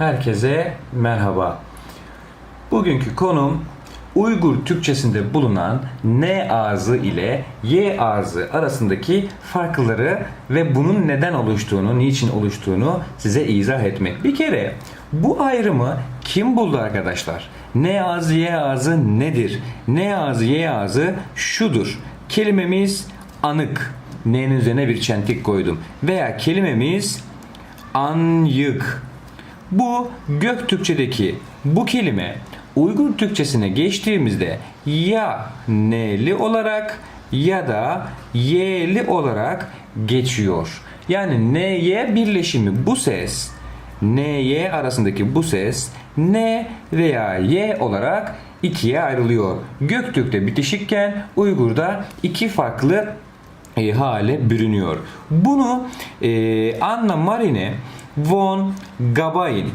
Herkese merhaba. Bugünkü konum Uygur Türkçesinde bulunan N ağzı ile Y ağzı arasındaki farkları ve bunun neden oluştuğunu, niçin oluştuğunu size izah etmek. Bir kere bu ayrımı kim buldu arkadaşlar? N ağzı, Y ağzı nedir? N ağzı, Y ağzı şudur. Kelimemiz anık. N'nin üzerine bir çentik koydum. Veya kelimemiz anyık. Bu Göktürkçedeki bu kelime Uygur Türkçesine geçtiğimizde ya N'li olarak ya da Y'li olarak geçiyor. Yani N'ye birleşimi bu ses NY arasındaki bu ses N veya Y olarak ikiye ayrılıyor. Göktürk'te bitişikken Uygur'da iki farklı e, hale bürünüyor. Bunu e, Anna Marine von Gabain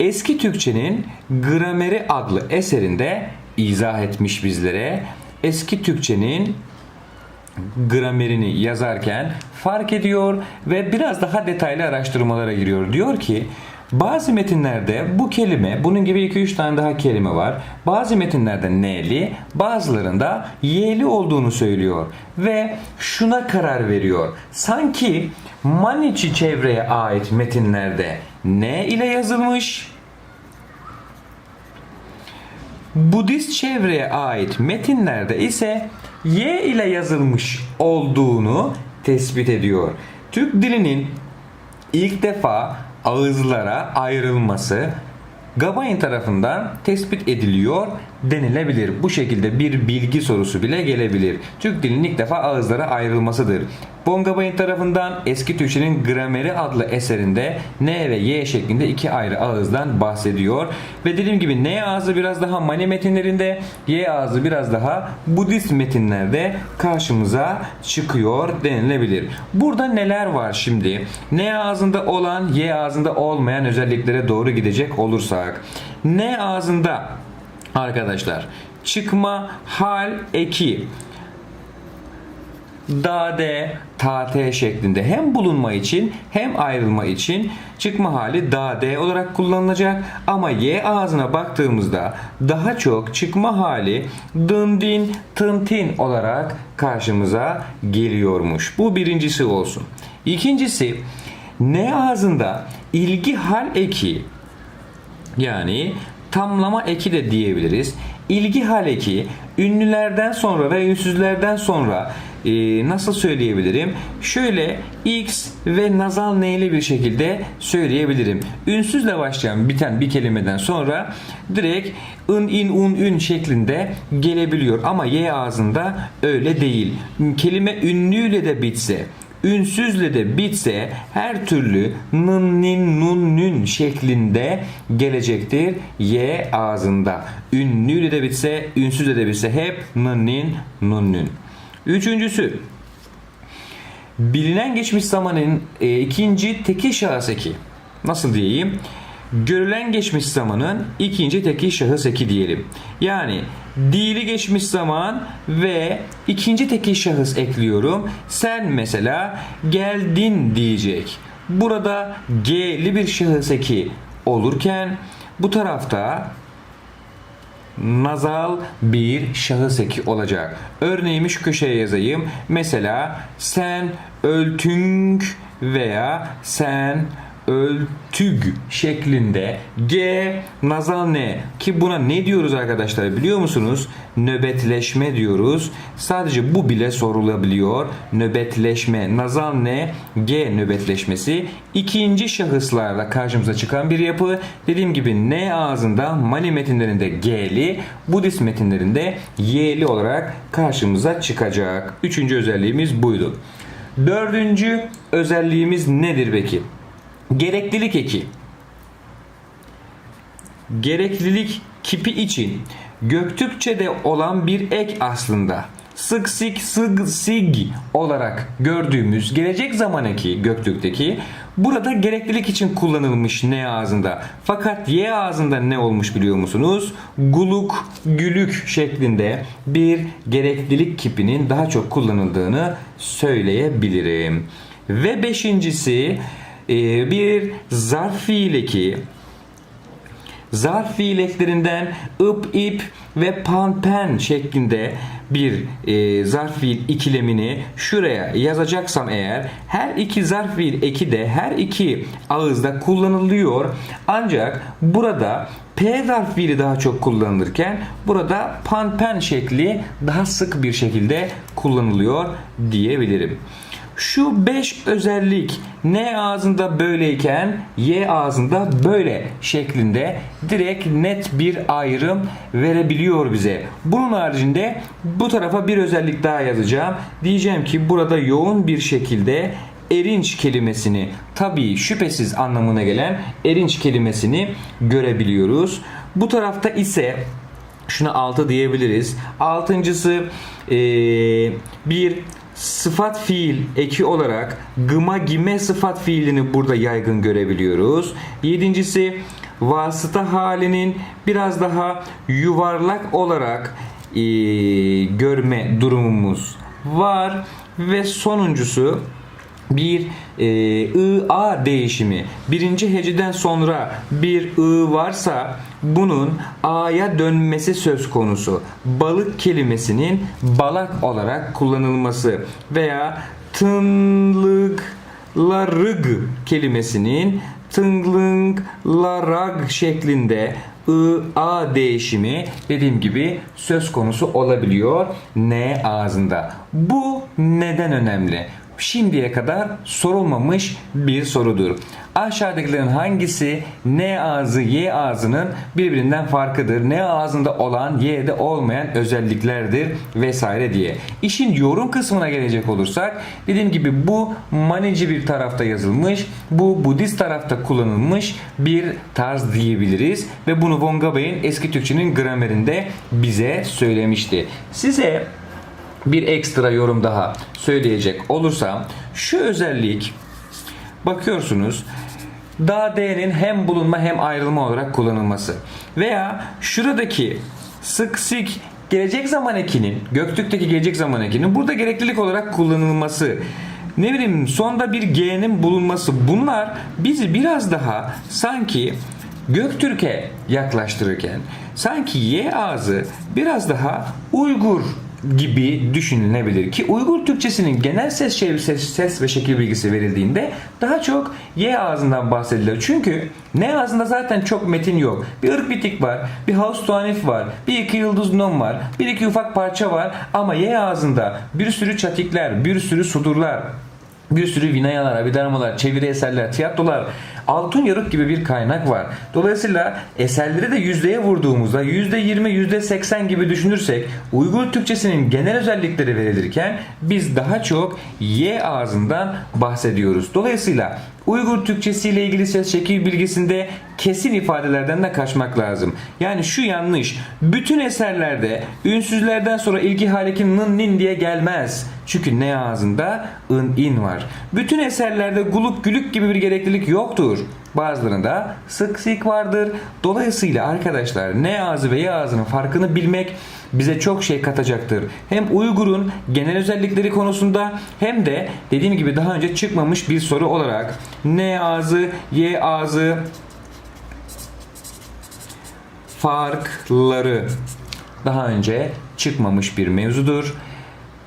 Eski Türkçenin Grameri adlı eserinde izah etmiş bizlere. Eski Türkçenin gramerini yazarken fark ediyor ve biraz daha detaylı araştırmalara giriyor. Diyor ki bazı metinlerde bu kelime, bunun gibi 2-3 tane daha kelime var. Bazı metinlerde n'li, bazılarında y'li olduğunu söylüyor. Ve şuna karar veriyor. Sanki Maniçi çevreye ait metinlerde n ile yazılmış, Budist çevreye ait metinlerde ise Y ile yazılmış olduğunu tespit ediyor. Türk dilinin ilk defa ağızlara ayrılması Gabain tarafından tespit ediliyor denilebilir. Bu şekilde bir bilgi sorusu bile gelebilir. Türk dilinin ilk defa ağızlara ayrılmasıdır. Von Gabain tarafından Eski Türkçenin Grameri adlı eserinde N ve Y şeklinde iki ayrı ağızdan bahsediyor. Ve dediğim gibi N ağzı biraz daha Mani metinlerinde, Y ağzı biraz daha Budist metinlerde karşımıza çıkıyor denilebilir. Burada neler var şimdi? N ağzında olan, Y ağzında olmayan özelliklere doğru gidecek olursak. N ağzında arkadaşlar çıkma hal eki dade, tate şeklinde hem bulunma için hem ayrılma için çıkma hali dade olarak kullanılacak ama y ağzına baktığımızda daha çok çıkma hali dındin, tıntin olarak karşımıza geliyormuş. Bu birincisi olsun. İkincisi ne ağzında ilgi hal eki yani tamlama eki de diyebiliriz. İlgi hal eki ünlülerden sonra ve ünsüzlerden sonra e, nasıl söyleyebilirim? Şöyle x ve nazal neyli bir şekilde söyleyebilirim. Ünsüzle başlayan biten bir kelimeden sonra direkt ın in un ün şeklinde gelebiliyor. Ama y ağzında öyle değil. Kelime ünlüyle de bitse ünsüzle de bitse her türlü nın nin nun nün şeklinde gelecektir y ağzında. Ünlüyle de bitse, ünsüzle de bitse hep nın nin nun nün. Üçüncüsü bilinen geçmiş zamanın e, ikinci tekil şahıs eki. Nasıl diyeyim? Görülen geçmiş zamanın ikinci tekil şahıs eki diyelim. Yani dili geçmiş zaman ve ikinci tekil şahıs ekliyorum. Sen mesela geldin diyecek. Burada G'li bir şahıs eki olurken bu tarafta nazal bir şahıs eki olacak. Örneğimi şu köşeye yazayım. Mesela sen öltünk veya sen öltüg şeklinde G nazal ne ki buna ne diyoruz arkadaşlar biliyor musunuz? Nöbetleşme diyoruz. Sadece bu bile sorulabiliyor. Nöbetleşme nazal ne? G nöbetleşmesi. İkinci şahıslarda karşımıza çıkan bir yapı. Dediğim gibi ne ağzında Mani metinlerinde G'li, Budist metinlerinde Y'li olarak karşımıza çıkacak. Üçüncü özelliğimiz buydu. Dördüncü özelliğimiz nedir peki? Gereklilik eki. Gereklilik kipi için Göktürkçe'de olan bir ek aslında. Sık sik sıg sig olarak gördüğümüz gelecek zaman eki Göktürk'teki burada gereklilik için kullanılmış ne ağzında. Fakat y ağzında ne olmuş biliyor musunuz? Guluk, gülük şeklinde bir gereklilik kipinin daha çok kullanıldığını söyleyebilirim. Ve beşincisi e, bir zarf fiil eki zarf fiil eklerinden ıp, ip ve pan, pen şeklinde bir e, zarf fiil ikilemini şuraya yazacaksam eğer her iki zarf fiil eki de her iki ağızda kullanılıyor. Ancak burada P zarf fiili daha çok kullanılırken burada pan, pen şekli daha sık bir şekilde kullanılıyor diyebilirim. Şu 5 özellik N ağzında böyleyken Y ağzında böyle şeklinde direkt net bir ayrım verebiliyor bize. Bunun haricinde bu tarafa bir özellik daha yazacağım. Diyeceğim ki burada yoğun bir şekilde erinç kelimesini tabii şüphesiz anlamına gelen erinç kelimesini görebiliyoruz. Bu tarafta ise şuna 6 diyebiliriz. Altıncısı eee, bir sıfat fiil eki olarak gıma gime sıfat fiilini burada yaygın görebiliyoruz. Yedincisi vasıta halinin biraz daha yuvarlak olarak eee, görme durumumuz var. Ve sonuncusu bir e, ı değişimi birinci heceden sonra bir ı varsa bunun a'ya dönmesi söz konusu. Balık kelimesinin balak olarak kullanılması veya tınlıklarıg kelimesinin tınglınglarag şeklinde ı a değişimi dediğim gibi söz konusu olabiliyor n ağzında. Bu neden önemli? Şimdiye kadar sorulmamış bir sorudur. Aşağıdakilerin hangisi N ağzı Y ağzının birbirinden farkıdır? N ağzında olan Y'de olmayan özelliklerdir vesaire diye. İşin yorum kısmına gelecek olursak dediğim gibi bu manici bir tarafta yazılmış, bu Budist tarafta kullanılmış bir tarz diyebiliriz ve bunu von eski Türkçenin gramerinde bize söylemişti. Size bir ekstra yorum daha söyleyecek olursam şu özellik bakıyorsunuz da D'nin hem bulunma hem ayrılma olarak kullanılması veya şuradaki sık sik gelecek zaman ekinin Göktürk'teki gelecek zaman ekinin burada gereklilik olarak kullanılması ne bileyim sonda bir G'nin bulunması bunlar bizi biraz daha sanki Göktürk'e yaklaştırırken sanki Y ağzı biraz daha Uygur gibi düşünülebilir ki Uygur Türkçesinin genel ses, şey, ses, ses ve şekil bilgisi verildiğinde daha çok Y ağzından bahsedilir. Çünkü N ağzında zaten çok metin yok. Bir ırk bitik var, bir havuz tuanif var, bir iki yıldız non var, bir iki ufak parça var ama Y ağzında bir sürü çatikler, bir sürü sudurlar, bir sürü vinayalar, abidarmalar, çeviri eserler, tiyatrolar, altın yarık gibi bir kaynak var. Dolayısıyla eserleri de yüzdeye vurduğumuzda %20, %80 gibi düşünürsek Uygur Türkçesinin genel özellikleri verilirken biz daha çok Y ağzından bahsediyoruz. Dolayısıyla Uygur Türkçesi ile ilgili ses şekil bilgisinde kesin ifadelerden de kaçmak lazım. Yani şu yanlış. Bütün eserlerde ünsüzlerden sonra ilgi haleki nın nin diye gelmez. Çünkü ne ağzında ın in var. Bütün eserlerde guluk gülük gibi bir gereklilik yoktur. Bazılarında sık sik vardır. Dolayısıyla arkadaşlar ne ağzı ve ya ağzının farkını bilmek bize çok şey katacaktır. Hem Uygur'un genel özellikleri konusunda hem de dediğim gibi daha önce çıkmamış bir soru olarak ne ağzı, y ağzı farkları daha önce çıkmamış bir mevzudur.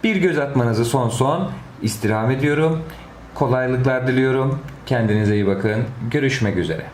Bir göz atmanızı son son istirham ediyorum. Kolaylıklar diliyorum. Kendinize iyi bakın. Görüşmek üzere.